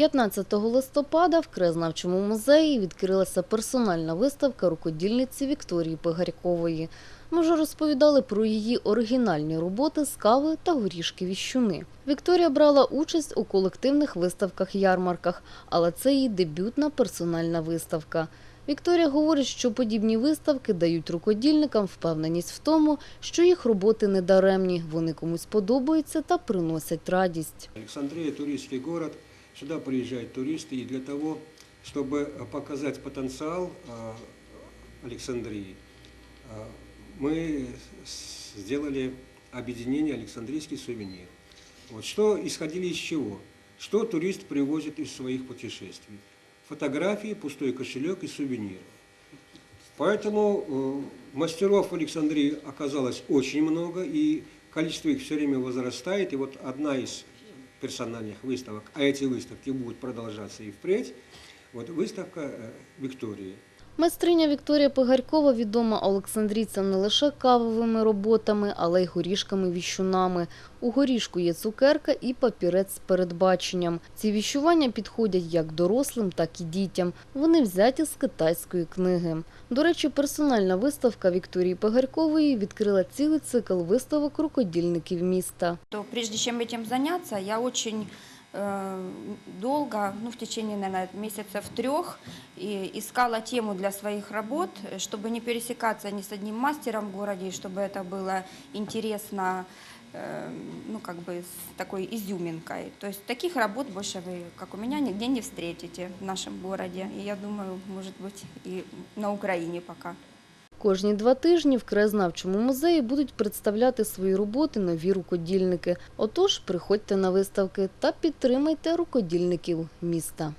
15 листопада в краєзнавчому музеї відкрилася персональна виставка рукодільниці Вікторії Пигарькової. Ми вже розповідали про її оригінальні роботи з кави та горішки віщуни. Вікторія брала участь у колективних виставках-ярмарках, але це її дебютна персональна виставка. Вікторія говорить, що подібні виставки дають рукодільникам впевненість в тому, що їх роботи не даремні, вони комусь подобаються та приносять радість. Александрия – туристский город, сюда приезжают туристы, и для того, чтобы показать потенциал а, Александрии, а, мы сделали объединение «Александрийский сувенир». Вот что исходили из чего? Что турист привозит из своих путешествий? Фотографии, пустой кошелек и сувениры. Поэтому э, мастеров в Александрии оказалось очень много, и количество их все время возрастает. И вот одна из персональных выставок, а эти выставки будут продолжаться и впредь, вот выставка э, Виктории. Майстриня Вікторія Пигарькова відома олександрійцям не лише кавовими роботами, але й горішками-віщунами. У горішку є цукерка і папірець з передбаченням. Ці віщування підходять як дорослим, так і дітям. Вони взяті з китайської книги. До речі, персональна виставка Вікторії Пигарькової відкрила цілий цикл виставок рукодільників міста. то прежде чем этим заняться, я э, долго, ну, в течение, наверное, месяцев трех, и искала тему для своих работ, э, чтобы не пересекаться ни с одним мастером в городе, и чтобы это было интересно, э, ну, как бы с такой изюминкой. То есть таких работ больше вы, как у меня, нигде не встретите в нашем городе. И я думаю, может быть, и на Украине пока. Кожні два тижні в краєзнавчому музеї будуть представляти свої роботи нові рукодільники. Отож, приходьте на виставки та підтримайте рукодільників міста.